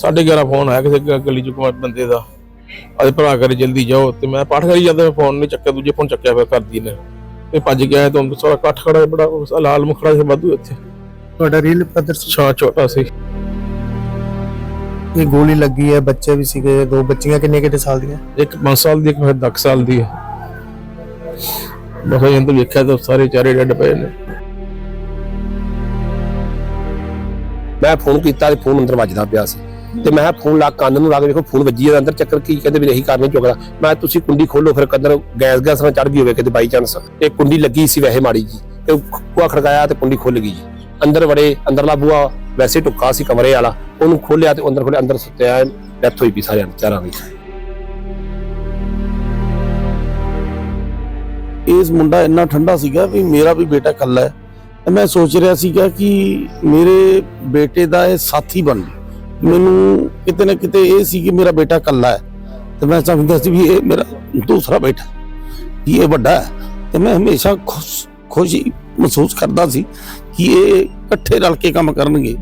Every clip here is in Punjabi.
ਸਾਢੇ 11 ਫੋਨ ਆਇਆ ਕਿਸੇ ਗ- ਗਲੀ ਚ ਕੋਈ ਬੰਦੇ ਦਾ। ਅਜੇ ਭਰਾ ਕਰੇ ਜਲਦੀ ਜਾਓ ਤੇ ਮੈਂ ਪਾਠ ਕਰੀ ਜਾਂਦਾ ਫੋਨ ਨਹੀਂ ਚੱਕਿਆ ਦੂਜੇ ਫੋਨ ਚੱਕਿਆ ਫਿਰ ਕਰਦੀ ਨੇ। ਤੇ ਭੱਜ ਗਿਆ ਤਾਂ ਸਾਰਾ ਇਕੱਠ ਖੜਾ ਬੜਾ ਉਸ ਲਾਲ ਮੁਖੜਾ ਸੀ ਵਾਧੂ ਇੱਥੇ। ਤੁਹਾਡਾ ਰੀਲ ਬ੍ਰਦਰ ਸੀ? ਛਾ ਛੋਟਾ ਸੀ। ਇਹ ਗੋਲੀ ਲੱਗੀ ਹੈ ਬੱਚੇ ਵੀ ਸੀਗੇ ਦੋ ਬੱਚੀਆਂ ਕਿੰਨੇ ਕਿੰਨੇ ਸਾਲ ਦੀਆਂ? ਇੱਕ 5 ਸਾਲ ਦੀ ਇੱਕ ਫਿਰ 10 ਸਾਲ ਦੀ ਹੈ। ਬਸ ਇਹਨਾਂ ਵੇਖਿਆ ਤਾਂ ਸਾਰੇ ਚਾਰੇ ਡੱਡ ਪਏ ਨੇ। ਮੈਂ ਫੋਨ ਕੀਤਾ ਤੇ ਫੋਨ ਅੰਦਰ ਵੱਜਦਾ ਪਿਆ ਸੀ। ਤੇ ਮੈਂ ਫੋਨ ਲਾ ਕੰਨ ਨੂੰ ਲਾ ਕੇ ਵੇਖੋ ਫੋਨ ਵੱਜੀ ਜਾਂਦਾ ਅੰਦਰ, ਚੱਕਰ ਕੀ ਕਹਿੰਦੇ ਵੀ ਨਹੀਂ ਚੁੱਕਦਾ। ਮੈਂ ਤੁਸੀਂ ਕੁੰਡੀ ਖੋਲੋ ਫਿਰ ਕੰਦਰ, ਗੈਸ ਗੈਸ ਨਾਲ ਚੜ ਗਈ ਹੋਵੇ ਕਿਤੇ ਬਾਈ ਚਾਂਸ ਇਹ ਕੁੰਡੀ ਲੱਗੀ ਸੀ ਵੈਸੇ ਮਾੜੀ ਜੀ। ਤੇ ਬੂਹਾ ਖੜਕਾਇਆ ਤੇ ਕੁੰਡੀ ਖੁੱਲ ਗਈ ਜੀ। ਅੰਦਰ ਵੜੇ, ਅੰਦਰਲਾ ਬੂਆ ਵੈਸੇ ਟੁੱਕਾ ਸੀ ਕਮਰੇ ਵਾਲਾ। ਉਹਨੂੰ ਖੋਲਿਆ ਤੇ ਅੰਦਰ ਖੋਲਿਆ ਅੰਦਰ ਸੁੱਤਿਆ ਡੈਥ ਹੋਈ ਪਈ ਸਾਰਿਆਂ ਦੀ, ਚਾਰਾਂ ਦੀ। ਇਸ ਮੁੰਡਾ ਇੰਨਾ ਠੰਡਾ ਸੀਗਾ ਵੀ ਮੇਰਾ ਵੀ ਬੇਟਾ ਕੱਲਾ ਹੈ। ਮੈਂ ਸੋਚ ਰਿਹਾ ਸੀਗਾ ਕਿ ਮੇਰੇ ਬੇਟੇ ਦਾ ਇਹ ਸਾਥੀ ਬਣ ਜੇ ਮੈਨੂੰ ਕਿਤੇ ਨਾ ਕਿਤੇ ਇਹ ਸੀ ਕਿ ਮੇਰਾ ਬੇਟਾ ਕੱਲਾ ਹੈ ਤੇ ਮੈਂ ਸਮਝਦਾ ਸੀ ਵੀ ਇਹ ਮੇਰਾ ਦੂਸਰਾ ਬੇਟਾ ਵੀ ਇਹ ਵੱਡਾ ਹੈ। ਤੇ ਮੈਂ ਹਮੇਸ਼ਾ ਖੁਸ਼ ਖੁਸ਼ੀ ਮਹਿਸੂਸ ਕਰਦਾ ਸੀ ਕਿ ਇਹ ਇਕੱਠੇ ਰਲ ਕੇ ਕੰਮ ਕਰਨਗੇ।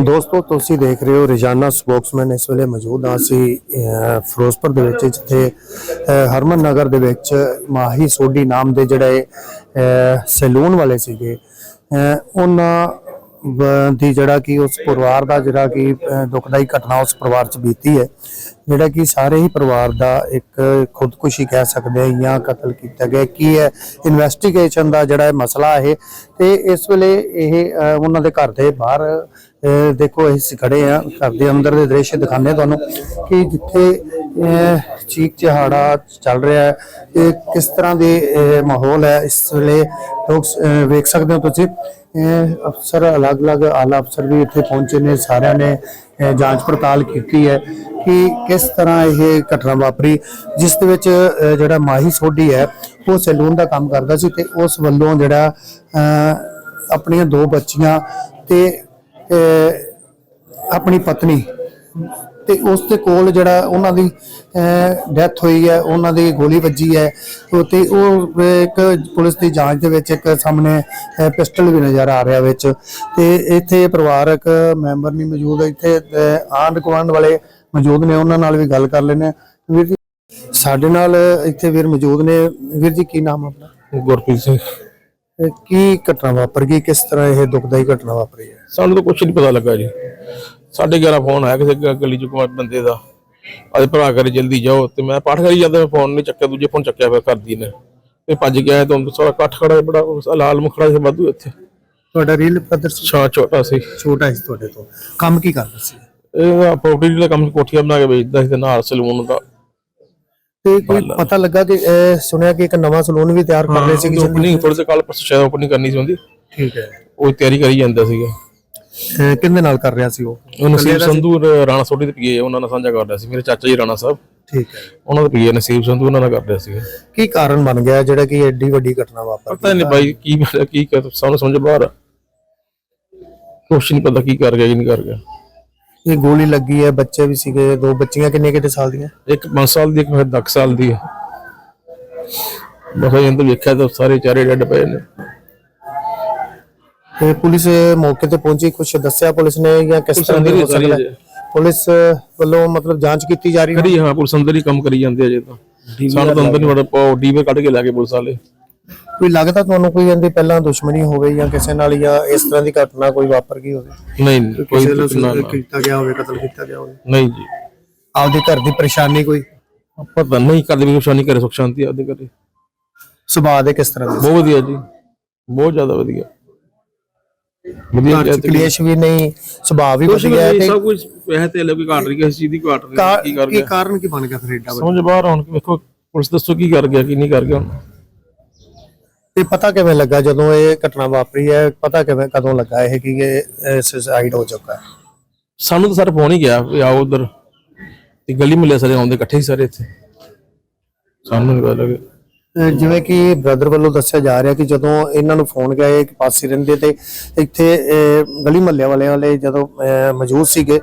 ਦੋਸਤੋ ਤੁਸੀਂ ਦੇਖ ਰਹੇ ਹੋ ਰੋਜ਼ਾਨਾ ਸਪੋਕਸਮੈਨ ਇਸ ਵੇਲੇ ਮੌਜੂਦ ਹਾਂ ਅਸੀਂ ਫਿਰੋਜ਼ਪੁਰ ਦੇ ਵਿੱਚ ਜਿੱਥੇ ਹਰਮਨ ਨਗਰ ਦੇ ਵਿੱਚ ਮਾਹੀ ਸੋਢੀ ਨਾਮ ਦੇ ਜਿਹੜੇ ਸੈਲੂਨ ਵਾਲੇ ਸੀਗੇ ਉਹਨਾਂ ਦੀ ਜਿਹੜਾ ਕਿ ਉਸ ਪਰਿਵਾਰ ਦਾ ਜਿਹੜਾ ਕਿ ਅਹ, ਦੁਖਦਾਈ ਘਟਨਾ ਉਸ ਪਰਿਵਾਰ 'ਚ ਬੀਤੀ ਹੈ। ਜਿਹੜਾ ਕਿ ਸਾਰੇ ਹੀ ਪਰਿਵਾਰ ਦਾ ਇੱਕ ਖੁਦਕੁਸ਼ੀ ਕਹਿ ਸਕਦੇ ਹਾਂ ਜਾਂ ਕਤਲ ਕੀਤਾ ਗਿਆ। ਕੀ ਹੈ ਇਨਵੈਸਟੀਗੇਸ਼ਨ ਦਾ ਜਿਹੜਾ ਮਸਲਾ ਇਹ। ਤੇ ਇਸ ਵੇਲੇ ਇਹ ਉਹਨਾਂ ਦੇ ਘਰ ਦੇ ਬਾਹਰ ਦੇਖੋ, ਅਸੀਂ ਖੜੇ ਆ। ਘਰ ਦੇ ਅੰਦਰ ਦੇ ਦ੍ਰਿਸ਼ ਦਿਖਾਣੇ ਤੁਹਾਨੂੰ ਕਿ ਜਿੱਥੇ ਚੀਕ ਚਹਾੜਾ ਚੱਲ ਰਿਹਾ ਹੈ ਇਹ ਕਿਸ ਤਰ੍ਹਾਂ ਦੇ ਮਾਹੌਲ ਹੈ ਇਸ ਵੇਲੇ। ਲੋਕ ਵੇਖ ਸਕਦੇ ਹੋ ਤੁਸੀਂ। ਅਫਸਰ ਅਲੱਗ-ਅਲੱਗ ਆਲਾ ਅਫਸਰ ਵੀ ਇੱਥੇ ਪਹੁੰਚੇ ਨੇ, ਸਾਰਿਆਂ ਨੇ ਜਾਂਚ ਪੜਤਾਲ ਕੀਤੀ ਹੈ ਕਿ ਕਿਸ ਤਰ੍ਹਾਂ ਇਹ ਘਟਨਾ ਵਾਪਰੀ, ਜਿਸ ਦੇ ਵਿੱਚ ਜਿਹੜਾ ਮਾਹੀ ਸੋਢੀ ਹੈ, ਉਹ ਸੈਲੂਨ ਦਾ ਕੰਮ ਕਰਦਾ ਸੀ ਤੇ ਉਸ ਵੱਲੋਂ ਜਿਹੜਾ ਆਪਣੀਆਂ ਦੋ ਬੱਚੀਆਂ ਤੇ ਆਪਣੀ ਪਤਨੀ ਤੇ ਉਸ ਦੇ ਕੋਲ ਜਿਹੜਾ ਉਹਨਾਂ ਦੀ ਡੈਥ ਹੋਈ ਹੈ ਉਹਨਾਂ ਦੀ ਗੋਲੀ ਵੱਜੀ ਹੈ। ਤੇ ਉਹ ਇੱਕ ਪੁਲਿਸ ਦੀ ਜਾਂਚ ਦੇ ਵਿੱਚ ਇੱਕ ਸਾਹਮਣੇ ਪਿਸਟਲ ਵੀ ਨਜ਼ਰ ਆ ਰਿਹਾ ਵਿੱਚ। ਤੇ ਇੱਥੇ ਪਰਿਵਾਰਕ ਮੈਂਬਰ ਨਹੀਂ ਮੌਜੂਦ ਇੱਥੇ ਆਂਢ ਗੁਆਂਢ ਵਾਲੇ ਮੌਜੂਦ ਨੇ ਉਹਨਾਂ ਨਾਲ ਵੀ ਗੱਲ ਕਰ ਲੈਣੇ ਵੀਰ ਜੀ ਸਾਡੇ ਨਾਲ ਇੱਥੇ ਵੀਰ ਮੌਜੂਦ ਨੇ। ਵੀਰ ਜੀ ਕੀ ਨਾਮ ਆਪਣਾ? ਗੁਰਪ੍ਰੀਤ ਸਿੰਘ। ਕੀ ਘਟਨਾ ਵਾਪਰ ਗਈ? ਕਿਸ ਤਰ੍ਹਾਂ ਇਹ ਦੁਖਦਾਈ ਘਟਨਾ ਵਾਪਰੀ ਹੈ? ਸਾਨੂੰ ਤਾਂ ਕੁਝ ਨਹੀਂ ਪਤਾ ਲੱਗਾ ਜੀ। ਸਾਢੇ 11 ਫੋਨ ਆਇਆ ਕਿਸੇ ਗ- ਗਲੀ ਚ ਕੋਈ ਬੰਦੇ ਦਾ। ਅਜੇ ਭਰਾ ਕਰੇ ਜਲਦੀ ਜਾਓ ਤੇ ਮੈਂ ਪਾਠ ਕਰੀ ਜਾਂਦਾ ਫੋਨ ਨਹੀਂ ਚੱਕਿਆ ਦੂਜੇ ਫੋਨ ਚੱਕਿਆ ਫਿਰ ਕਰਦੀ ਨੇ। ਤੇ ਭੱਜ ਗਿਆ ਤਾਂ ਸਾਰਾ ਇਕੱਠ ਖੜਾ ਸੀ ਬੜਾ ਉਸ ਲਾਲ ਮੁਖੜਾ ਸੀ ਵਾਧੂ ਇੱਥੇ। ਤੁਹਾਡਾ ਰੀਲ ਬ੍ਰਦਰ ਛਾ ਛੋਟਾ ਸੀ। ਛੋਟਾ ਸੀ ਤੁਹਾਡੇ ਤੋਂ। ਕੰਮ ਕੀ ਕਰਦਾ ਸੀ? ਇਹ ਪ੍ਰੋਪਰਟੀ ਦਾ ਕੰਮ ਕੋਠੀਆਂ ਬਣਾ ਕੇ ਵੇਚਦਾ ਸੀ ਤੇ ਨਾਲ ਸਲੂਨ ਦਾ। ਤੇ ਕੋਈ ਪਤਾ ਲੱਗਾ ਕਿ ਇਹ ਸੁਣਿਆ ਕਿ ਇੱਕ ਨਵਾਂ ਸਲੂਨ ਵੀ ਤਿਆਰ ਕਰ ਰਹੇ ਸੀ ਓਪਨਿੰਗ ਥੋੜੇ ਸੇ ਕੱਲ ਪਰਸੋਂ ਸ਼ਾਇਦ ਓਪਨਿੰਗ ਕਰਨੀ ਸੀ ਹੁੰਦੀ ਠੀਕ ਹੈ। ਉਹ ਤਿਆਰੀ ਕਰੀ ਜਾਂਦਾ ਸੀਗਾ। ਅਹ ਕਿਹਦੇ ਨਾਲ ਕਰ ਰਿਹਾ ਸੀ ਉਹ? ਉਹ ਨਸੀਬ ਸੰਧੂ ਰਾਣਾ ਸੋਢੀ ਦੇ ਪੀਏ ਉਹਨਾਂ ਨਾਲ ਸਾਂਝਾ ਕਰ ਰਿਹਾ ਸੀ। ਮੇਰੇ ਚਾਚਾ ਜੀ ਰਾਣਾ ਸਾਹਿਬ। ਠੀਕ ਹੈ। ਉਹਨਾਂ ਦੇ ਪੀਏ ਨਸੀਬ ਸੰਧੂ ਉਹਨਾਂ ਨਾਲ ਕਰ ਰਿਹਾ ਸੀਗਾ ਕੀ ਕਾਰਨ ਬਣ ਗਿਆ ਜਿਹੜਾ ਕਿ ਐਡੀ ਵੱਡੀ ਘਟਨਾ ਵਾਪਰ ਪਤਾ ਨਹੀਂ ਬਾਈ ਕੀ ਬਣਿਆ, ਕੀ ਕਰ ਸਾਨੂੰ ਸਮਝ ਬਾਹਰ ਆ। ਕੁਛ ਨਹੀਂ ਪਤਾ ਕੀ ਕਰ ਗਿਆ ਕੀ ਨਹੀਂ ਕਰ ਗਿਆ। ਇਹ ਗੋਲੀ ਲੱਗੀ ਹੈ ਬੱਚੇ ਵੀ ਸੀਗੇ ਦੋ ਬੱਚੀਆਂ ਕਿੰਨੇ ਕਿੰਨੇ ਸਾਲ ਦੀਆਂ? ਇੱਕ 5 ਸਾਲ ਦੀ ਇੱਕ ਫਿਰ 10 ਸਾਲ ਦੀ ਹੈ ਬਸ ਇਹਨਾਂ ਵੇਖਿਆ ਤਾਂ ਸਾਰੇ ਚਾਰੇ ਡੱਡ ਪਏ ਨੇ। ਤੇ ਪੁਲਿਸ ਮੌਕੇ ਤੇ ਪਹੁੰਚੀ ਕੁਝ ਦੱਸਿਆ ਪੁਲਿਸ ਨੇ ਜਾਂ ਕਿਸ ਤਰ੍ਹਾਂ ਦੀ ਹੋ ਸਕਦਾ? ਪੁਲਿਸ ਵੱਲੋਂ ਮਤਲਬ ਜਾਂਚ ਕੀਤੀ ਜਾ ਰਹੀ ਹੈ? ਹਾਂ ਪੁਲਿਸ ਅੰਦਰ ਹੀ ਕੰਮ ਕਰੀ ਜਾਂਦੇ ਅਜੇ ਤਾਂ। ਸਾਨੂੰ ਤਾਂ ਅੰਦਰ ਨਹੀਂ ਵੜਾ ਪਾਓ ਡੀਵੇ ਕੱਢ ਕੇ ਲੈ ਕੇ ਪੁਲਿਸ ਵਾਲੇ। ਕੋਈ ਲੱਗਦਾ ਤੁਹਾਨੂੰ ਕੋਈ ਇਹਦੀ ਪਹਿਲਾਂ ਦੁਸ਼ਮਣੀ ਹੋਵੇ ਜਾਂ ਕਿਸੇ ਨਾਲ ਜਾਂ ਇਸ ਤਰ੍ਹਾਂ ਦੀ ਘਟਨਾ ਕੋਈ ਵਾਪਰ ਗਈ ਹੋਵੇ? ਨਹੀਂ ਨਹੀਂ, ਕੋਈ ਕੀਤਾ ਗਿਆ ਹੋਵੇ ਕਤਲ ਕੀਤਾ ਗਿਆ ਹੋਵੇ। ਨਹੀਂ ਜੀ। ਆਪਦੇ ਘਰ ਦੀ ਪਰੇਸ਼ਾਨੀ ਕੋਈ? ਪਤਾ ਨਹੀਂ ਕਰਦੇ ਵੀ ਕੁਛ ਨਹੀਂ ਕਰੇ ਸੁਖ ਸ਼ਾਂਤੀ ਆਪਦੇ ਘਰੇ। ਸੁਭਾਅ ਦੇ ਕਿਸ ਤਰ੍ਹਾਂ ਦੇ? ਬਹੁਤ ਵਧੀਆ ਜੀ ਬਹੁਤ ਜ਼ਿਆਦਾ ਵਧੀਆ। ਵਧੀਆ ਘਰ ਚ ਕਲੇਸ਼ ਵੀ ਨਹੀਂ ਸੁਭਾਅ ਵੀ ਕੁਛ ਵਧੀਆ ਹੈ ਤੇ ਸਭ ਕੁਝ ਪੈਸੇ ਤੇ ਲੋਕੀ ਘਾਟ ਰਹੀ ਕਿਸੇ ਚੀਜ਼ ਦੀ ਘਾਟ ਰਹੀ ਕਾ- ਕੀ ਕਰ ਕੀ ਗਿਆ? ਕਾਰਨ ਕੀ ਬਣ ਗਿਆ ਫਿਰ ਏਡਾ ਵੱਡਾ? ਸਮਝ ਬਾਹਰ ਆਉਣ ਕੇ ਵੇਖੋ ਪੁਲਿਸ ਦੱਸੋ ਕੀ ਕਰ ਗਿਆ ਕੀ ਨਹੀਂ ਕਰ ਗਿਆ ਹੁਣ। ਤੇ ਪਤਾ ਕਿਵੇਂ ਲੱਗਾ ਜਦੋਂ ਇਹ ਘਟਨਾ ਵਾਪਰੀ ਹੈ? ਪਤਾ ਕਿਵੇਂ ਕਦੋਂ ਲੱਗਾ ਇਹ ਕਿ ਇਹ ਸੁਸਾਈਡ ਹੋ ਚੁੱਕਾ ਹੈ? ਸਾਨੂੰ ਤਾਂ ਸਰ ਫੋਨ ਹੀ ਗਿਆ ਵੀ ਆਓ ਉਧਰ। ਤੇ ਗਲੀ ਮੁੱਲੇ ਸਾਰੇ ਆਉਂਦੇ ਇਕੱਠੇ ਹੀ ਸਾਰੇ ਇੱਥੇ। ਸਾਨੂੰ ਨਹੀਂ ਪਤਾ ਲੱਗਿਆ ਜਿਵੇਂ ਕਿ ਬ੍ਰਦਰ ਵੱਲੋਂ ਦੱਸਿਆ ਜਾ ਰਿਹਾ ਕਿ ਜਦੋਂ ਇਹਨਾਂ ਨੂੰ ਫੋਨ ਗਿਆ ਇੱਕ ਪਾਸੇ ਰਹਿੰਦੇ ਤੇ ਇੱਥੇ ਗਲੀ ਮਹੱਲੇ ਵਾਲਿਆਂ ਵਾਲੇ ਜਦੋਂ ਮੌਜੂਦ ਸੀਗੇ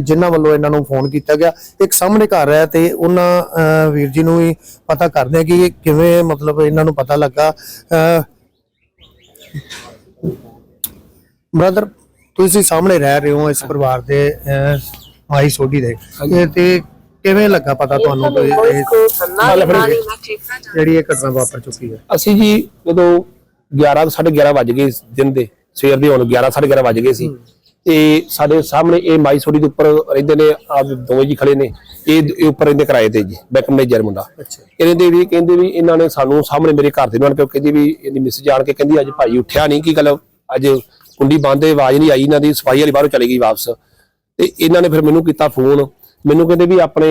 ਜਿਨ੍ਹਾਂ ਵੱਲੋਂ ਇਹਨਾਂ ਨੂੰ ਫੋਨ ਕੀਤਾ ਗਿਆ ਇੱਕ ਸਾਹਮਣੇ ਘਰ ਹੈ ਤੇ ਉਹਨਾਂ ਵੀਰ ਜੀ ਨੂੰ ਵੀ ਪਤਾ ਕਰਦੇ ਕਿ ਕਿਵੇਂ ਮਤਲਬ ਇਹਨਾਂ ਨੂੰ ਪਤਾ ਲੱਗਾ। ਬ੍ਰਦਰ ਤੁਸੀਂ ਸਾਹਮਣੇ ਰਹਿ ਰਹੇ ਹੋ ਇਸ ਪਰਿਵਾਰ ਦੇ ਮਾਈ ਸੋਢੀ ਦੇ ਤੇ ਕਿਵੇਂ ਲੱਗਾ ਪਤਾ ਤੁਹਾਨੂੰ ਕਿ ਇਹ ਜਿਹੜੀ ਇਹ ਘਟਨਾ ਵਾਪਰ ਚੁੱਕੀ ਹੈ। ਅਸੀਂ ਜੀ ਜਦੋਂ 11 11:30 ਵੱਜ ਗਏ ਇਸ ਦਿਨ ਦੇ ਸਵੇਰ ਦੇ ਹੁਣ 11 11:30 ਵੱਜ ਗਏ ਸੀ। ਤੇ ਸਾਡੇ ਸਾਹਮਣੇ ਇਹ ਮਾਈ ਸੋਡੀ ਦੇ ਉੱਪਰ ਰਹਿੰਦੇ ਨੇ ਆ ਦੋਵੇਂ ਜੀ ਖੜੇ ਨੇ। ਇਹ ਉੱਪਰ ਰਹਿੰਦੇ ਕਿਰਾਏ ਤੇ ਜੀ ਬੈਕ ਮੈਨੇਜਰ ਮੁੰਡਾ। ਇਹਨੇ ਦੇ ਵੀ ਕਹਿੰਦੇ ਵੀ ਇਹਨਾਂ ਨੇ ਸਾਨੂੰ ਸਾਹਮਣੇ ਮੇਰੇ ਘਰ ਦੇ ਨਾਲ ਕਿਉਂ ਕਹਿੰਦੀ ਵੀ ਇਹਦੀ ਮਿਸ ਜਾਣ ਕੇ ਕਹਿੰਦੀ ਅੱਜ ਭਾਈ ਉੱਠਿਆ ਨਹੀਂ ਕੀ ਗੱਲ? ਅੱਜ ਕੁੰਡੀ ਬੰਦ ਆਵਾਜ਼ ਨਹੀਂ ਆਈ ਇਹਨਾਂ ਦੀ ਸਫ਼ਾਈ ਵਾਲੀ ਬਾਹਰੋਂ ਚਲੀ ਗਈ ਵਾਪਸ। ਤੇ ਇਹਨਾਂ ਨੇ ਫਿਰ ਮੈਨੂੰ ਕੀਤਾ ਫੋਨ ਮੈਨੂੰ ਕਹਿੰਦੇ ਵੀ ਆਪਣੇ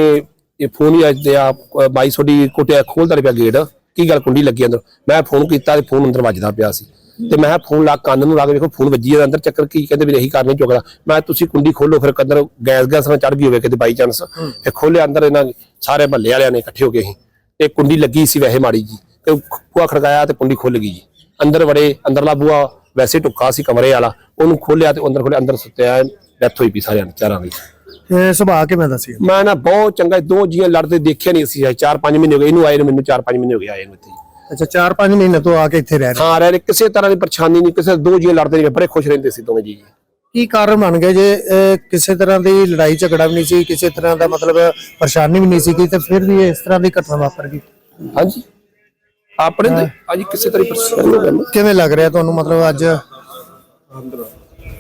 ਇਹ ਫੋਨ ਹੀ ਅੱਜ ਆ ਬਾਈ ਤੁਹਾਡੀ ਕੋਟਿਆ ਖੋਲਦਾ ਰਿਹਾ ਗੇਟ। ਕੀ ਗੱਲ ਕੁੰਡੀ ਲੱਗੀ ਅੰਦਰ? ਮੈਂ ਫੋਨ ਕੀਤਾ ਤੇ ਫੋਨ ਅੰਦਰ ਵੱਜਦਾ ਪਿਆ ਸੀ। ਤੇ ਮੈਂ ਫੋਨ ਲਾ ਕੰਨ ਨੂੰ ਲਾ ਕੇ ਵੇਖੋ ਫੋਨ ਵੱਜੀ ਜਾਂਦਾ ਅੰਦਰ ਚੱਕਰ ਕੀ ਕਹਿੰਦੇ ਵੀ ਇਹੀ ਕਰਨੇ ਚੁੱਕਦਾ। ਮੈਂ ਤੁਸੀਂ ਕੁੰਡੀ ਖੋਲੋ ਫਿਰ ਅੰਦਰ ਗੈਸ ਗੈਸ ਨਾਲ ਚੜ ਗਈ ਹੋਵੇ ਕਿਤੇ ਬਾਈ ਚਾਂਸ ਤੇ ਖੋਲਿਆ ਅੰਦਰ ਇਹਨਾਂ ਸਾਰੇ ਮਹੱਲੇ ਵਾਲਿਆਂ ਨੇ ਇਕੱਠੇ ਹੋ ਗਏ ਸੀ ਤੇ ਕੁੰਡੀ ਲੱਗੀ ਸੀ ਵੈਸੇ ਮਾੜੀ ਜੀ। ਤੇ ਬੂਹਾ ਖੜਕਾਇਆ ਤੇ ਕੁੰਡੀ ਖੁੱਲ ਗਈ ਜੀ। ਅੰਦਰ ਵੜੇ ਅੰਦਰਲਾ ਬੂਹਾ ਵੈਸੇ ਟੁੱਕਾ ਸੀ ਕਮਰੇ ਵਾਲਾ। ਉਹਨੂੰ ਖੋਲਿਆ ਤੇ ਅੰਦਰ ਖੋਲਿਆ ਅੰਦਰ ਸੁੱਤਿਆ ਡੈਥ ਹੋਈ ਪਈ ਸਾਰਿਆਂ ਚਾਰਾਂ ਦੀ। ਇਹ ਸੁਭਾਅ ਕਿਵੇਂ ਦੱਸਿਆ ਮੈਂ ਨਾ ਬਹੁਤ ਚੰਗਾ ਦੋ ਜੀਆਂ ਲੜਦੇ ਦੇਖਿਆ ਨਹੀਂ ਸੀ 4-5 ਮਹੀਨੇ ਹੋ ਗਏ ਇਹਨੂੰ ਆਏ ਨੂੰ ਮੈਨੂੰ 4-5 ਮਹੀਨੇ ਹੋ ਗਏ ਆਏ ਨੂੰ ਇੱਥੇ। ਅੱਛਾ 4-5 ਮਹੀਨੇ ਤੋਂ ਆ ਕੇ ਇੱਥੇ ਰਹਿ ਰਹੇ ਹਾਂ? ਰਹਿ ਰਹੇ, ਕਿਸੇ ਤਰ੍ਹਾਂ ਦੀ ਪਰੇਸ਼ਾਨੀ ਨਹੀਂ ਕਿਸੇ ਦੋ ਜੀਆਂ ਲੜਦੇ ਨਹੀਂ ਬੜੇ ਖੁਸ਼ ਰਹਿੰਦੇ ਸੀ ਦੋਵੇਂ ਜੀ। ਕੀ ਕਾਰਨ ਬਣ ਗਏ ਜੇ ਕਿਸੇ ਤਰ੍ਹਾਂ ਦੀ ਲੜਾਈ ਝਗੜਾ ਵੀ ਨਹੀਂ ਸੀ ਕਿਸੇ ਤਰ੍ਹਾਂ ਦਾ ਮਤਲਬ ਪਰੇਸ਼ਾਨੀ ਵੀ ਨਹੀਂ ਸੀ ਤੇ ਫਿਰ ਵੀ ਇਸ ਤਰ੍ਹਾਂ ਦੀ ਘਟਨਾ ਵਾਪਰ ਗਈ? ਹਾਂਜੀ। ਆਪਣੇ ਤੇ ਅੱਜ ਕਿਸੇ ਤਰ੍ਹਾਂ ਦੀ ਪਰੇਸ਼ਾਨੀ ਕਿਵੇਂ ਲੱਗ ਰਿਹਾ ਤੁਹਾਨੂੰ ਮਤਲਬ ਅੱਜ?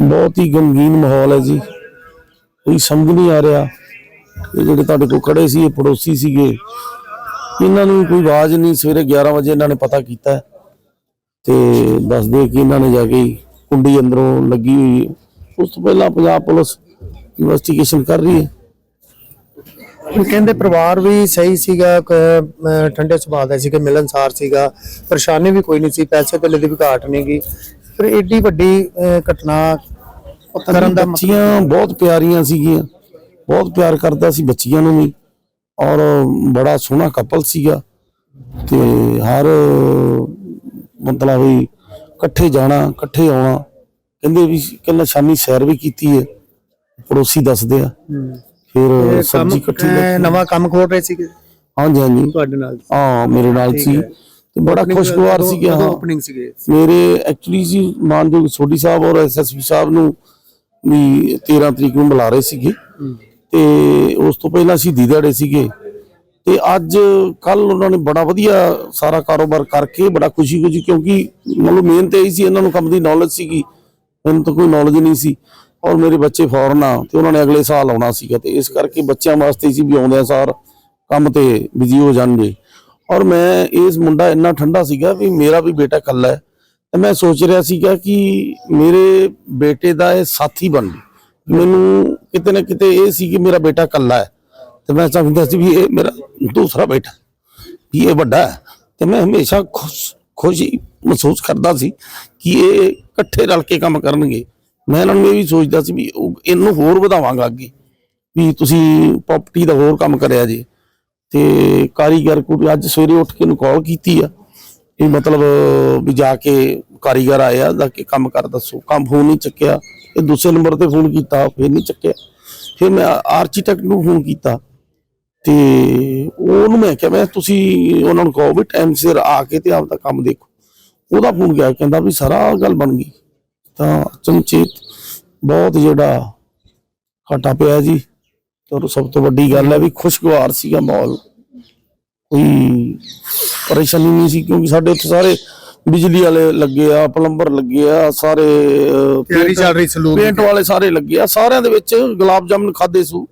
ਬਹੁਤ ਹੀ ਗਮਗੀਨ ਮਾਹੌਲ ਹੈ ਜੀ। ਕੋਈ ਸਮਝ ਨਹੀਂ ਆ ਰਿਹਾ। ਇਹ ਜਿਹੜੇ ਤੁਹਾਡੇ ਕੋਲ ਖੜੇ ਸੀ, ਇਹ ਪੜੋਸੀ ਸੀਗੇ। ਇਹਨਾਂ ਨੂੰ ਕੋਈ ਆਵਾਜ਼ ਨਹੀਂ। ਸਵੇਰੇ 11 ਵਜੇ ਇਹਨਾਂ ਨੇ ਪਤਾ ਕੀਤਾ। ਤੇ ਦੱਸਦੇ ਕਿ ਇਹਨਾਂ ਨੇ ਜਾ ਕੇ ਕੁੰਡੀ ਅੰਦਰੋਂ ਲੱਗੀ ਹੋਈ ਉਸ ਤੋਂ ਪਹਿਲਾਂ ਪੰਜਾਬ ਪੁਲਿਸ ਇਨਵੈਸਟੀਗੇਸ਼ਨ ਕਰ ਰਹੀ ਹੈ। ਕਹਿੰਦੇ ਪਰਿਵਾਰ ਵੀ ਸਹੀ ਸੀਗਾ ਠੰਡੇ ਸੁਭਾਅ ਦਾ ਸੀ ਕਿ ਮਿਲਨਸਾਰ ਸੀਗਾ। ਪਰੇਸ਼ਾਨੀ ਵੀ ਕੋਈ ਨਹੀਂ ਸੀ। ਪੈਸੇ ਤੇ ਦੀ ਵੀ ਘਾਟ ਨਹੀਂ ਗਈ। ਏਡੀ ਵੱਡੀ ਘਟਨਾ ਕਰਨ ਦਾ ਬੱਚੀਆਂ ਬਹੁਤ ਪਿਆਰੀਆਂ ਸੀਗੀਆਂ। ਬਹੁਤ ਪਿਆਰ ਕਰਦਾ ਸੀ ਬੱਚੀਆਂ ਨੂੰ ਵੀ। ਔਰ ਬੜਾ ਸੋਹਣਾ ਕਪਲ ਸੀਗਾ। ਤੇ ਹਰ ਮਤਲਬ ਵੀ ਇਕੱਠੇ ਜਾਣਾ ਇਕੱਠੇ ਆਉਣਾ। ਕਹਿੰਦੇ ਵੀ ਕੱਲ ਸ਼ਾਮੀ ਸੈਰ ਵੀ ਕੀਤੀ ਹੈ। ਪੜੋਸੀ ਦੱਸਦੇ ਆ। ਫਿਰ ਸਬਜ਼ੀ ਇਕੱਠੀ ਨਵਾਂ ਕੰਮ ਖੋਲ ਰਹੇ ਸੀਗੇ? ਹਾਂਜੀ ਹਾਂਜੀ। ਤੁਹਾਡੇ ਨਾਲ ਹਾਂ ਮੇਰੇ ਨਾਲ ਸੀ। ਤੇ ਬੜਾ ਖੁਸ਼ਗਵਾਰ ਸੀਗਾ ਹਾਂ। ਓਪਨਿੰਗ ਸੀਗੇ। ਮੇਰੇ ਐਕਚੁਅਲੀ ਜੀ ਮਾਨਯੋਗ ਸੋਢੀ ਸਾਹਿਬ ਔਰ ਐਸਐਸਪੀ ਸਾਹਿਬ ਨੂੰ ਵੀ 13 ਤਰੀਕ ਨੂੰ ਬੁਲਾ ਰਹੇ ਸੀਗੇ। ਤੇ ਉਸ ਤੋਂ ਪਹਿਲਾਂ ਅਸੀਂ ਦਿਹਾੜੇ ਸੀਗੇ। ਤੇ ਅੱਜ ਕੱਲ ਉਹਨਾਂ ਨੇ ਬੜਾ ਵਧੀਆ ਸਾਰਾ ਕਾਰੋਬਾਰ ਕਰਕੇ ਬੜਾ ਖੁਸ਼ੀ ਖੁਸ਼ੀ ਕਿਉਂਕਿ ਮਤਲਬ ਮੇਨ ਤੇ ਇਹੀ ਸੀ ਇਹਨਾਂ ਨੂੰ ਕੰਮ ਦੀ ਨੌਲੇਜ ਸੀਗੀ। ਮੈਨੂੰ ਤਾਂ ਕੋਈ ਨੌਲੇਜ ਨਹੀਂ ਸੀ। ਔਰ ਮੇਰੇ ਬੱਚੇ ਫੌਰਨ ਆ ਤੇ ਉਹਨਾਂ ਨੇ ਅਗਲੇ ਸਾਲ ਆਉਣਾ ਸੀਗਾ ਤੇ ਇਸ ਕਰਕੇ ਬੱਚਿਆਂ ਵਾਸਤੇ ਸੀ ਵੀ ਆਉਂਦੇ ਸਾਰ ਕੰਮ ਤੇ ਬਿਜ਼ੀ ਹੋ ਜਾਣਗੇ। ਔਰ ਮੈਂ ਇਸ ਮੁੰਡਾ ਇੰਨਾ ਠੰਡਾ ਸੀਗਾ ਵੀ ਮੇਰਾ ਵੀ ਬੇਟਾ ਕੱਲਾ ਹੈ। ਤੇ ਮੈਂ ਸੋਚ ਰਿਹਾ ਸੀਗਾ ਕਿ ਮੇਰੇ ਬੇਟੇ ਦਾ ਇਹ ਸਾਥੀ ਬਣ ਜੇ ਮੈਨੂੰ ਕਿਤੇ ਨਾ ਕਿਤੇ ਇਹ ਸੀ ਕਿ ਮੇਰਾ ਬੇਟਾ ਇਕੱਲਾ ਹੈ। ਤੇ ਮੈਂ ਸਮਝਦਾ ਸੀ ਵੀ ਇਹ ਮੇਰਾ ਦੂਸਰਾ ਬੇਟਾ ਵੀ ਇਹ ਵੱਡਾ ਹੈ। ਤੇ ਮੈਂ ਹਮੇਸ਼ਾ ਖੁਸ਼, ਖੁਸ਼ੀ ਮਹਿਸੂਸ ਕਰਦਾ ਸੀ ਕਿ ਇਹ ਇਕੱਠੇ ਰਲ ਕੇ ਕੰਮ ਕਰਨਗੇ। ਮੈਂ ਇਹਨਾਂ ਨੂੰ ਇਹ ਵੀ ਸੋਚਦਾ ਸੀ ਵੀ ਇਹਨੂੰ ਹੋਰ ਵਧਾਵਾਂਗਾ ਅੱਗੇ। ਵੀ ਤੁਸੀਂ ਪ੍ਰਾਪਰਟੀ ਦਾ ਹੋਰ ਕੰਮ ਕਰਿਆ ਜੇ। ਤੇ ਕਾਰੀਗਰ ਕੋਲ ਅੱਜ ਸਵੇਰੇ ਉੱਠ ਕੇ ਨੂੰ ਕਾਲ ਕੀਤੀ ਆ। ਵੀ ਮਤਲਬ ਵੀ ਜਾ ਕੇ ਕਾਰੀਗਰ ਆਇਆ ਜਾ ਕੇ ਕੰਮ ਕਰ ਦੱਸੋ। ਕੰਮ ਫੋਨ ਨਹੀਂ ਚੱਕਿਆ। ਇਹ ਦੂਸਰੇ ਨੰਬਰ ਤੇ ਫੋਨ ਕੀਤਾ, ਫਿਰ ਨਹੀਂ ਚੱਕਿਆ। ਫਿਰ ਮੈਂ ਆਰਕੀਟੈਕਟ ਨੂੰ ਫੋਨ ਕੀਤਾ। ਤੇ ਉਹਨੂੰ ਮੈਂ ਕਿਹਾ, ਮੈਂ ਤੁਸੀਂ ਉਹਨਾਂ ਨੂੰ ਕਹੋ ਵੀ ਟਾਈਮ ਸਿਰ ਆ ਕੇ ਤੇ ਆਪਦਾ ਕੰਮ ਦੇਖੋ। ਉਹਦਾ ਫੋਨ ਗਿਆ, ਕਹਿੰਦਾ ਵੀ ਸਾਰਾ ਗੱਲ ਬਣ ਗਈ। ਤਾਂ ਚਮਚੇਤ ਬਹੁਤ ਜਿਹੜਾ ਘਾਟਾ ਪਿਆ ਜੀ। ਤੇ ਸਭ ਤੋਂ ਵੱਡੀ ਗੱਲ ਹੈ ਵੀ ਖੁਸ਼ਗਵਾਰ ਸੀਗਾ ਮਾਹੌਲ। ਕੋਈ ਪਰੇਸ਼ਾਨੀ ਨਹੀਂ ਸੀ, ਕਿਉਂਕਿ ਸਾਡੇ ਉੱਥੇ ਸਾਰੇ ਬਿਜਲੀ ਵਾਲੇ ਲੱਗੇ ਆ ਪਲੰਬਰ ਲੱਗੇ ਆ ਸਾਰੇ ਤਿਆਰੀ ਪੇਂਟ- ਚੱਲ ਰਹੀ ਸਲੂਨ ਪੇਂਟ ਵਾਲੇ ਸਾਰੇ ਲੱਗੇ ਆ ਸਾਰਿਆਂ ਦੇ ਵਿੱਚ ਗੁਲਾਬ ਜਾਮਨ ਖਾਦੇ ਸੂ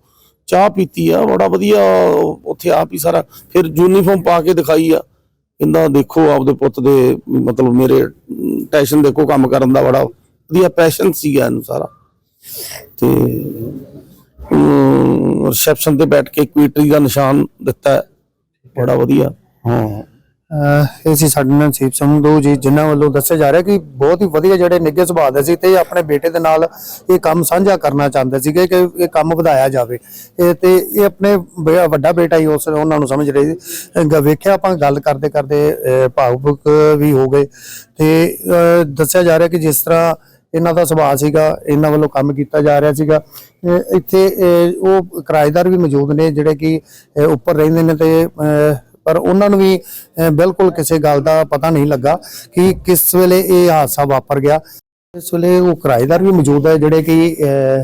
ਚਾਹ ਪੀਤੀ ਆ ਬੜਾ ਵਧੀਆ ਉੱਥੇ ਆਪ ਹੀ ਸਾਰਾ ਫਿਰ ਯੂਨੀਫਾਰਮ ਪਾ ਕੇ ਦਿਖਾਈ ਆ ਕਹਿੰਦਾ ਦੇਖੋ ਆਪਦੇ ਪੁੱਤ ਦੇ ਮਤਲਬ ਮੇਰੇ ਟੈਸ਼ਨ ਦੇਖੋ ਕੰਮ ਕਰਨ ਦਾ ਬੜਾ ਵਧੀਆ ਪੈਸ਼ਨ ਸੀਗਾ ਇਹਨੂੰ ਸਾਰਾ। ਤੇ ਰਿਸੈਪਸ਼ਨ ਤੇ ਬੈਠ ਕੇ ਇਕੁਇਟੀ ਦਾ ਨਿਸ਼ਾਨ ਦਿੱਤਾ। ਬੜਾ ਵਧੀਆ। ਹਾਂ। ਇਹ ਸੀ ਸਾਡੇ ਨਾਲ ਸੀਪ ਸੰਧੂ ਜੀ, ਜਿਨ੍ਹਾਂ ਵੱਲੋਂ ਦੱਸਿਆ ਜਾ ਰਿਹਾ ਕਿ ਬਹੁਤ ਹੀ ਵਧੀਆ ਜਿਹੜੇ ਨਿੱਘੇ ਸੁਭਾਅ ਦੇ ਸੀ ਤੇ ਆਪਣੇ ਬੇਟੇ ਦੇ ਨਾਲ ਇਹ ਕੰਮ ਸਾਂਝਾ ਕਰਨਾ ਚਾਹੁੰਦੇ ਸੀਗੇ ਕਿ ਇਹ ਕੰਮ ਵਧਾਇਆ ਜਾਵੇ। ਇਹ ਤੇ ਇਹ ਆਪਣੇ ਬ- ਵੱਡਾ ਬੇਟਾ ਹੀ ਉਸ, ਉਹਨਾਂ ਨੂੰ ਸਮਝ ਰਹੀ ਸੀ। ਵੇਖਿਆ ਆਪਾਂ ਗੱਲ ਕਰਦੇ ਕਰਦੇ, ਅਹ ਭਾਵੁਕ ਵੀ ਹੋ ਗਏ। ਤੇ ਦੱਸਿਆ ਜਾ ਰਿਹਾ ਕਿ ਜਿਸ ਤਰ੍ਹਾਂ ਇਹਨਾਂ ਦਾ ਸੁਭਾਅ ਸੀਗਾ, ਇਹਨਾਂ ਵੱਲੋਂ ਕੰਮ ਕੀਤਾ ਜਾ ਰਿਹਾ ਸੀਗਾ। ਇੱਥੇ ਉਹ ਕਿਰਾਏਦਾਰ ਵੀ ਮੌਜੂਦ ਨੇ, ਜਿਹੜੇ ਕਿ ਉੱਪਰ ਰਹਿੰਦੇ ਨੇ ਤੇ ਪਰ ਉਹਨਾਂ ਨੂੰ ਵੀ ਬਿਲਕੁਲ ਕਿਸੇ ਗੱਲ ਦਾ ਪਤਾ ਨਹੀਂ ਲੱਗਾ ਕਿ ਕਿਸ ਵੇਲੇ ਇਹ ਹਾਦਸਾ ਵਾਪਰ ਗਿਆ। ਇਸ ਵੇਲੇ ਉਹ ਕਿਰਾਏਦਾਰ ਵੀ ਮੌਜੂਦ ਹੈ ਜਿਹੜੇ ਕਿ ਅਹ,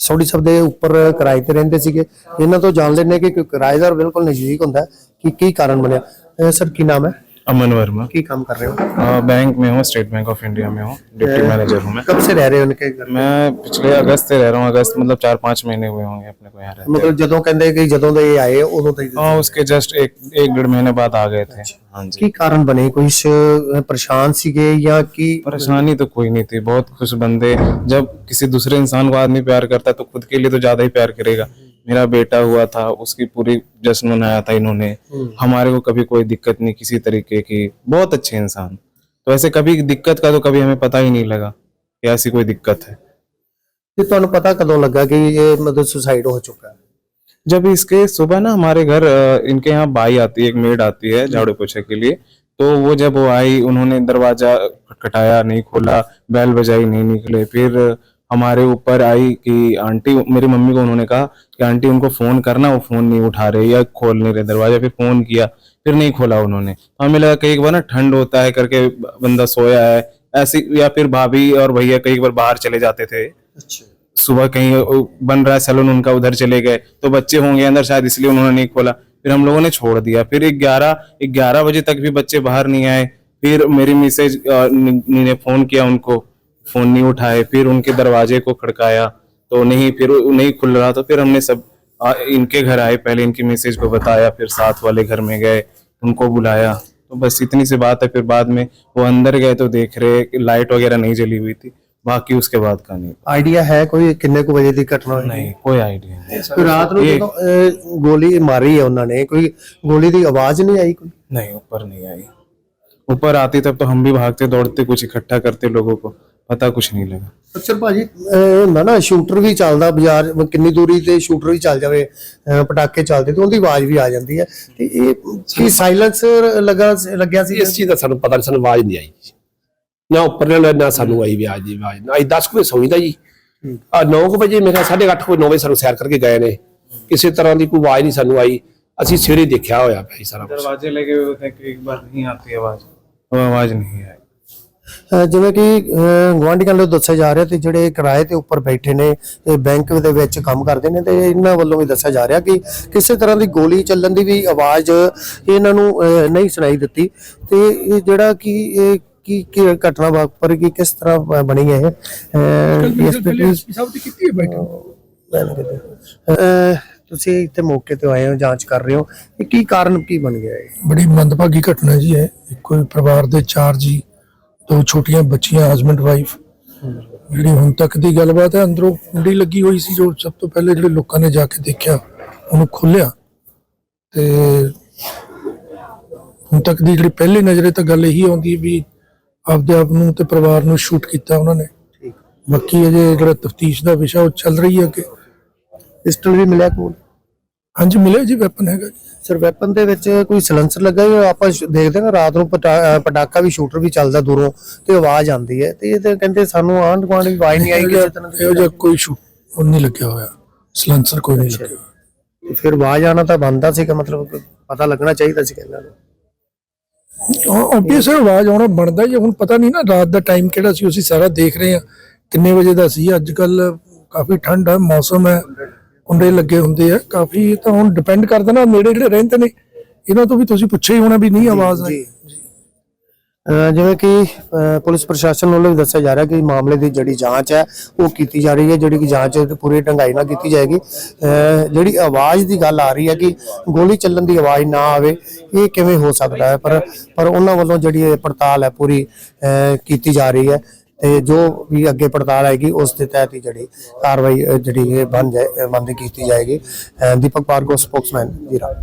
ਸੌਡੀ ਸਾਹਿਬ ਦੇ ਉੱਪਰ ਕਿਰਾਏ ਤੇ ਰਹਿੰਦੇ ਸੀਗੇ। ਇਹਨਾਂ ਤੋਂ ਜਾਣ ਲੈਣੇ ਕਿ ਕਿਰਾਏਦਾਰ ਬਿਲਕੁਲ ਨਜ਼ਦੀਕ ਹੁੰਦਾ ਕਿ ਕੀ ਕਾਰਨ ਬਣਿਆ। ਸਰ ਕੀ ਨਾਮ ਹੈ? अमन वर्मा ਕੀ ਕੰਮ ਕਰ ਰਹੇ हो अ, बैंक में हूँ स्टेट बैंक ऑफ इंडिया में हूँ डिप्टी मैनेजर हूँ मैं कब से रह रहे हो उनके घर मैं पिछले अगस्त से रह रहा हूँ अगस्त मतलब चार पाँच महीने हुए होंगे अपने को यहाँ रहते ਮਤਲਬ ਜਦੋਂ ਕਹਿੰਦੇ ਕਿ ਜਦੋਂ ਦੇ ਇਹ ਆਏ ਉਦੋਂ ਤੋਂ ਹੀ हाँ उसके जस्ट एक एक डेढ़ महीने बाद आ गए थे हाँ जी ਕੀ ਕਾਰਨ ਬਣੇ ਕੋਈ ਸ਼- ਪਰੇਸ਼ਾਨ ਸੀਗੇ ਜਾਂ ਕੀ परेशानी तो कोई नहीं थी बहुत खुश बंदे जब किसी दूसरे इंसान को आदमी प्यार करता है तो खुद के लिए तो ज्यादा ही प्यार करेगा मेरा बेटा हुआ था उसकी पूरी जश्न मनाया था इन्होंने। हम्म। हमारे को कभी कोई दिक्कत नहीं किसी तरीके की। बहुत अच्छे इंसान। तो ऐसे कभी दिक्कत का तो कभी हमें पता ही नहीं लगा कि ऐसी कोई दिक्कत है। ये तो पता कदों लगा कि ये मतलब सुसाइड हो चुका है? जब इसके सुबह ना हमारे घर इनके यहाँ बाई आती है एक मेड आती है झाड़ू पोछे के लिए तो वो जब वो आई उन्होंने दरवाज़ा खटखटाया नहीं खोला बैल बजाई नहीं निकले फिर हमारे ऊपर आई कि आंटी मेरी मम्मी को उन्होंने कहा कि आंटी उनको फ़ोन करना वो फ़ोन नहीं उठा रहे या खोल नहीं रहे दरवाज़ा फिर फ़ोन किया फिर नहीं खोला उन्होंने। तो हमें लगा कई बार ना ठंड होता है करके बंदा सोया है ऐसी या फिर भाभी और भैया कई बार बाहर चले जाते थे। अच्छा। सुबह कहीं बन रहा है सैलून उनका उधर चले गए तो बच्चे होंगे अंदर शायद इसलिए उन्होंने नहीं खोला। फिर हम लोगों ने छोड़ दिया। फिर ग्यारह ग्यारह बजे तक भी बच्चे बाहर नहीं आए। फिर मेरी मिसेज ने फ़ोन किया उनको। फ़ोन नहीं उठाए फिर उनके दरवाजे को खड़काया तो नहीं फिर नहीं खुल रहा तो फिर हमने सब आ, इनके घर आए पहले इनके मैसेज को बताया फिर साथ वाले घर में गए उनको बुलाया तो बस इतनी सी बात है फिर बाद में वो अंदर गए तो देख रहे लाइट वगैरह नहीं जली हुई थी बाकी उसके बाद का नहीं आइडिया है कोई किन्ने को बजे दी घटना नहीं कोई आइडिया नहीं। तो रात को तो गोली मारी है उन्होंने कोई गोली की आवाज़ नहीं आई कोई? नहीं ऊपर नहीं आई। ऊपर आती तब तो हम भी भागते दौड़ते कुछ इकट्ठा करते लोगों को। पता कुछ नहीं लगा ਅਕਸਰ ਭਾਜੀ ਅਹ, ਹੁੰਦਾ ਨਾ ਸ਼ੂਟਰ ਵੀ ਚੱਲਦਾ ਬਾਜ਼ਾਰ ਕਿੰਨੀ ਦੂਰੀ ਤੇ ਸ਼ੂਟਰ ਵੀ ਚੱਲ ਜਾਵੇ ਅਹ, ਪਟਾਕੇ ਚੱਲਦੇ ਤੇ ਉਹਦੀ ਆਵਾਜ਼ ਵੀ ਆ ਜਾਂਦੀ ਹੈ ਤੇ ਇਹ ਕੀ ਸਾਇਲੈਂਸ ਲੱਗਾ ਲੱਗਿਆ ਸੀ ਇਸ ਚੀਜ਼ ਦਾ ਸਾਨੂੰ ਪਤਾ ਨਹੀਂ ਸਾਨੂੰ ਆਵਾਜ਼ ਨਹੀਂ ਆਈ ਨਾ ਉੱਪਰ ਨਾ ਨਾ ਸਾਨੂੰ ਆਈ ਵੀ ਆਵਾਜ਼ ਦੀ ਆਵਾਜ਼ ਨਾ ਅਸੀਂ 10 ਕੁ ਵਜੇ ਸੌਂਦਾ ਜੀ ਆ 9 ਵਜੇ ਮੇਰੇ 8:30 ਵਜੇ 9 ਵਜੇ ਸਾਨੂੰ ਸੈਰ ਕਰਕੇ ਗਏ ਨੇ ਕਿਸੇ ਤਰ੍ਹਾਂ ਦੀ ਕੋਈ ਆਵਾਜ਼ ਨਹੀਂ ਸਾਨੂੰ ਆਈ ਅਸੀਂ ਸਵੇਰੇ ਦੇਖਿਆ ਹੋਇਆ ਪਿਆ ਜੀ ਸਾਰਾ ਕੁਛ। दरवाजे लगे हुए थे कि एक बार नहीं आती आवाज वो आवाज नहीं आई ਅਹ, ਜਿਵੇਂ ਕਿ ਅਹ, ਗੁਆਂਢੀਆਂ ਵੱਲੋਂ ਦੱਸਿਆ ਜਾ ਰਿਹਾ ਤੇ ਜਿਹੜੇ ਕਿਰਾਏ ਤੇ ਉੱਪਰ ਬੈਠੇ ਨੇ ਤੇ ਬੈਂਕ ਦੇ ਵਿੱਚ ਕੰਮ ਕਰਦੇ ਨੇ ਤੇ ਇਹਨਾਂ ਵੱਲੋਂ ਵੀ ਦੱਸਿਆ ਜਾ ਰਿਹਾ ਕਿ ਕਿਸੇ ਤਰ੍ਹਾਂ ਦੀ ਗੋਲੀ ਚੱਲਣ ਦੀ ਵੀ ਆਵਾਜ਼ ਇਹਨਾਂ ਨੂੰ ਨਹੀਂ ਸੁਣਾਈ ਦਿੱਤੀ। ਤੇ ਇਹ ਜਿਹੜਾ ਕਿ ਇਹ ਕੀ ਕੀ ਘਟਨਾ ਵਾਪਰ ਗਈ ਕਿਸ ਤਰ੍ਹਾਂ ਬਣੀ ਹੈ ਇਹ ਸਭ ਦੀ ਕੀਤੀ ਹੈ ਬੈਠਾ ਤੁਸੀਂ ਇੱਥੇ ਮੌਕੇ ਤੇ ਆਏ ਹੋ ਜਾਂਚ ਕਰ ਰਹੇ ਹੋ ਇਹ ਕੀ ਕਾਰਨ ਕੀ ਬਣ ਗਿਆ ਇਹ? ਬੜੀ ਮੰਦਭਾਗੀ ਘਟਨਾ ਜੀ ਹੈ ਇੱਕੋ ਹੀ ਪਰਿਵਾਰ ਦੇ ਚਾਰ ਜੀ ਦੋ ਛੋਟੀਆਂ ਬੱਚੀਆਂ ਹਸਬੰਡ ਵਾਈਫ ਜਿਹੜੀ ਹੁਣ ਤੱਕ ਦੀ ਗੱਲਬਾਤ ਹੈ ਅੰਦਰੋਂ ਕੁੰਡੀ ਲੱਗੀ ਹੋਈ ਸੀ ਜੋ ਸਭ ਤੋਂ ਪਹਿਲੇ ਜਿਹੜੇ ਲੋਕਾਂ ਨੇ ਜਾ ਕੇ ਦੇਖਿਆ ਉਹਨੂੰ ਖੋਲਿਆ ਤੇ ਹੁਣ ਤੱਕ ਦੀ ਜਿਹੜੀ ਪਹਿਲੀ ਨਜ਼ਰੇ ਤਾਂ ਗੱਲ ਇਹੀ ਆਉਂਦੀ ਵੀ ਆਪਦੇ ਆਪ ਨੂੰ ਤੇ ਪਰਿਵਾਰ ਨੂੰ ਸ਼ੂਟ ਕੀਤਾ ਉਹਨਾਂ ਨੇ। ਬਾਕੀ ਅਜੇ ਜਿਹੜਾ ਤਫਤੀਸ਼ ਦਾ ਵਿਸ਼ਾ ਉਹ ਚੱਲ ਰਹੀ ਹੈ ਕਿ ਪਿਸਟਲ ਵੀ ਮਿਲਿਆ ਕੋਲ। ਹਾਂਜੀ ਮਿਲਿਆ ਜੀ ਵੈਪਨ ਹੈਗਾ ਜੀ। ਸਰ ਵੈਪਨ ਦੇ ਵਿੱਚ ਕੋਈ ਸਿਲੰਸਰ ਲੱਗਾ ਹੈ ਆਪਾਂ ਸ਼- ਦੇਖਦੇ ਨਾ ਰਾਤ ਨੂੰ ਪਟਾ- ਪਟਾਕਾ ਵੀ ਸ਼ੂਟਰ ਵੀ ਚੱਲਦਾ ਦੂਰੋਂ ਤੇ ਆਵਾਜ਼ ਆਉਂਦੀ ਹੈ ਤੇ ਇਹ ਤਾਂ ਕਹਿੰਦੇ ਸਾਨੂੰ ਆਂਢ ਗੁਆਂਢ ਵੀ ਆਵਾਜ਼ ਨਹੀਂ ਆਈ ਕਿਸੇ ਤਰ੍ਹਾਂ ਦੀ। ਇਹੋ ਜਿਹਾ ਕੋਈ ਸ਼ੂਟ ਉਹ ਨਹੀਂ ਲੱਗਿਆ ਹੋਇਆ। ਸਲੈਂਸਰ ਕੋਈ ਨਹੀਂ ਲੱਗਿਆ ਹੋਇਆ। ਤੇ ਫਿਰ ਆਵਾਜ਼ ਆਣਾ ਤਾਂ ਬੰਦਾ ਸੀਗਾ ਮਤਲਬ ਕਿ ਪਤਾ ਲੱਗਣਾ ਚਾਹੀਦਾ ਸੀ ਕਹਿੰਦਾ ਆਬਵੀਅਸ ਹੈ ਆਵਾਜ਼ ਆਉਣਾ ਬਣਦਾ ਹੀ ਹੈ। ਹੁਣ ਪਤਾ ਨਹੀਂ ਨਾ ਰਾਤ ਦਾ ਟਾਈਮ ਕਿਹੜਾ ਸੀ ਅਸੀਂ ਸਾਰਾ ਦੇਖ ਰਹੇ ਹਾਂ। ਕਿੰਨੇ ਵਜੇ ਦਾ ਸੀ ਅੱਜ ਕੱਲ ਕਾਫੀ ਠੰਡ ਹੈ ਮੌਸਮ ਹੈ। ਕੁੰਡੇ ਲੱਗੇ ਹੁੰਦੇ ਆ ਕਾਫੀ ਇਹ ਤਾਂ ਹੁਣ ਡਿਪੈਂਡ ਕਰਦਾ ਨਾ ਨੇੜੇ ਜਿਹੜੇ ਰਹਿੰਦੇ ਨੇ ਇਹਨਾਂ ਤੋਂ ਵੀ ਤੁਸੀਂ ਪੁੱਛਿਆ ਹੀ ਹੋਣਾ ਵੀ ਨਹੀਂ ਆਵਾਜ਼ ਆਈ। ਅਹ ਜਿਵੇਂ ਕਿ ਅਹ ਪੁਲਿਸ ਪ੍ਰਸ਼ਾਸਨ ਵੱਲੋਂ ਵੀ ਦੱਸਿਆ ਜਾ ਰਿਹਾ ਕਿ ਮਾਮਲੇ ਦੀ ਜਿਹੜੀ ਜਾਂਚ ਹੈ ਉਹ ਕੀਤੀ ਜਾ ਰਹੀ ਹੈ ਜਿਹੜੀ ਕਿ ਜਾਂਚ ਪੂਰੀ ਢੰਗਾਈ ਨਾਲ ਕੀਤੀ ਜਾਏਗੀ। ਅਹ ਜਿਹੜੀ ਆਵਾਜ਼ ਦੀ ਗੱਲ ਆ ਰਹੀ ਹੈ ਕਿ ਗੋਲੀ ਚੱਲਣ ਦੀ ਆਵਾਜ਼ ਨਾ ਆਵੇ ਇਹ ਕਿਵੇਂ ਹੋ ਸਕਦਾ ਹੈ? ਪਰ ਪਰ ਉਹਨਾਂ ਵੱਲੋਂ ਜਿਹੜੀ ਇਹ ਪੜਤਾਲ ਹੈ ਪੂਰੀ ਅਹ ਕੀਤੀ ਜਾ ਰਹੀ ਹੈ। ਤੇ ਜੋ ਵੀ ਅੱਗੇ ਪੜਤਾਲ ਆਏਗੀ, ਉਸ ਦੇ ਤਹਿਤ ਹੀ ਜਿਹੜੀ ਕਾਰਵਾਈ ਜਿਹੜੀ ਇਹ ਬਣ ਜਾਏ ਬੰਦ ਕੀਤੀ ਜਾਏਗੀ। ਦੀਪਕ ਪਾਰਗੋ ਸਪੋਕਸਮੈਨ, ਜੀਰਾ।